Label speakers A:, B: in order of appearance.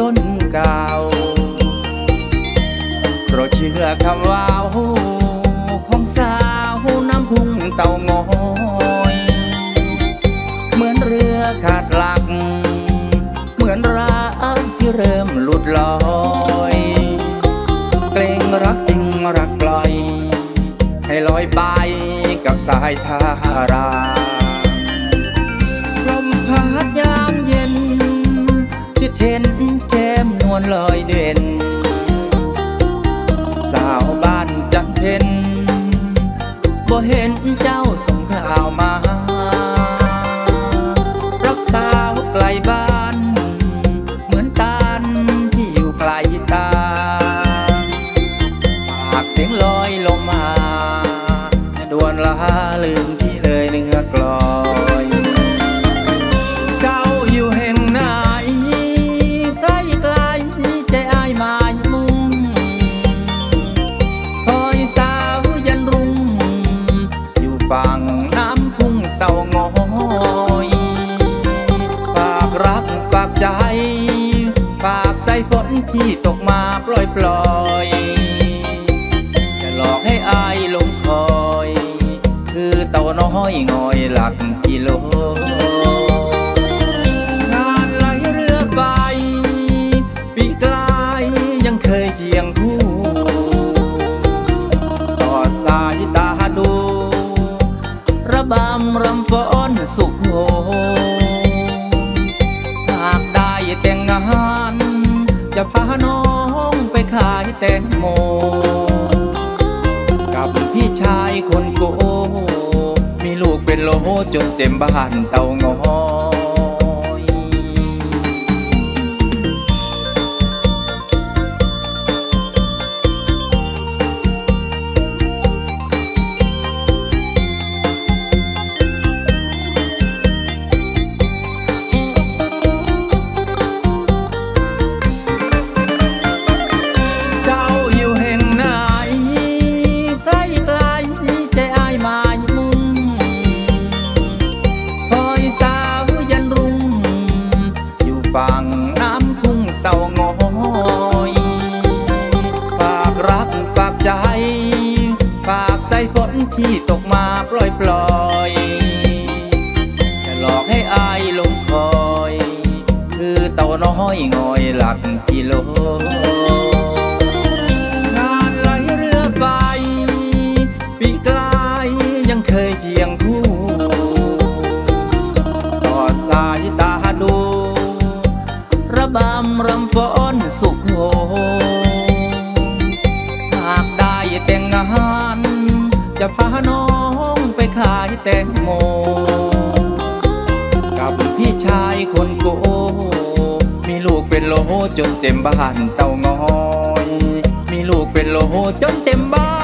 A: ต้นเก่าโปรดเชื่อคำว่าของสาวน้ำพุ่งเต่างอยเหมือนเรือขาดหลัก เหมือนรักที่เริ่มหลุดลอยเกรงรักจริงรักปล่อย ให้ลอยไปกับสายทารา วลลอยเด่น สาวบ้านจันเพนบ่เห็นเจ้าส่งข่าวมา รักสาวไกลบ้าน เหมือนตาลที่อยู่ไกลตา ปากเสียงลอยลงมา ดวนลาลืม อยงอยหลักกิโล งานไหลเรือไฟปีกลายยังเคยเคียงคู่ทอดสายตาดู ระบำรำฟ้อนสุขโหหากได้แต่งงาน จะพาน้องไปขายแตงโม โลจนเต็มบ้านเตางอ ฝั่งน้ำพุ่งเต่างอยฝากรักฝากใจ ฝากใส่ฝนที่ตกมาปล่อยปล่อยจะหลอกให้อายหลงคอย คือเต่าน้อยงอยหลักกิโล บำรำฟ้อนสุขโหหากได้แต่งงาน จะพาน้องไปขายแตงโม กับพี่ชายคนโก มีลูกเป็นโลจนเต็มบ้านเต่างอย มีลูกเป็นโลจนเต็มบ้าน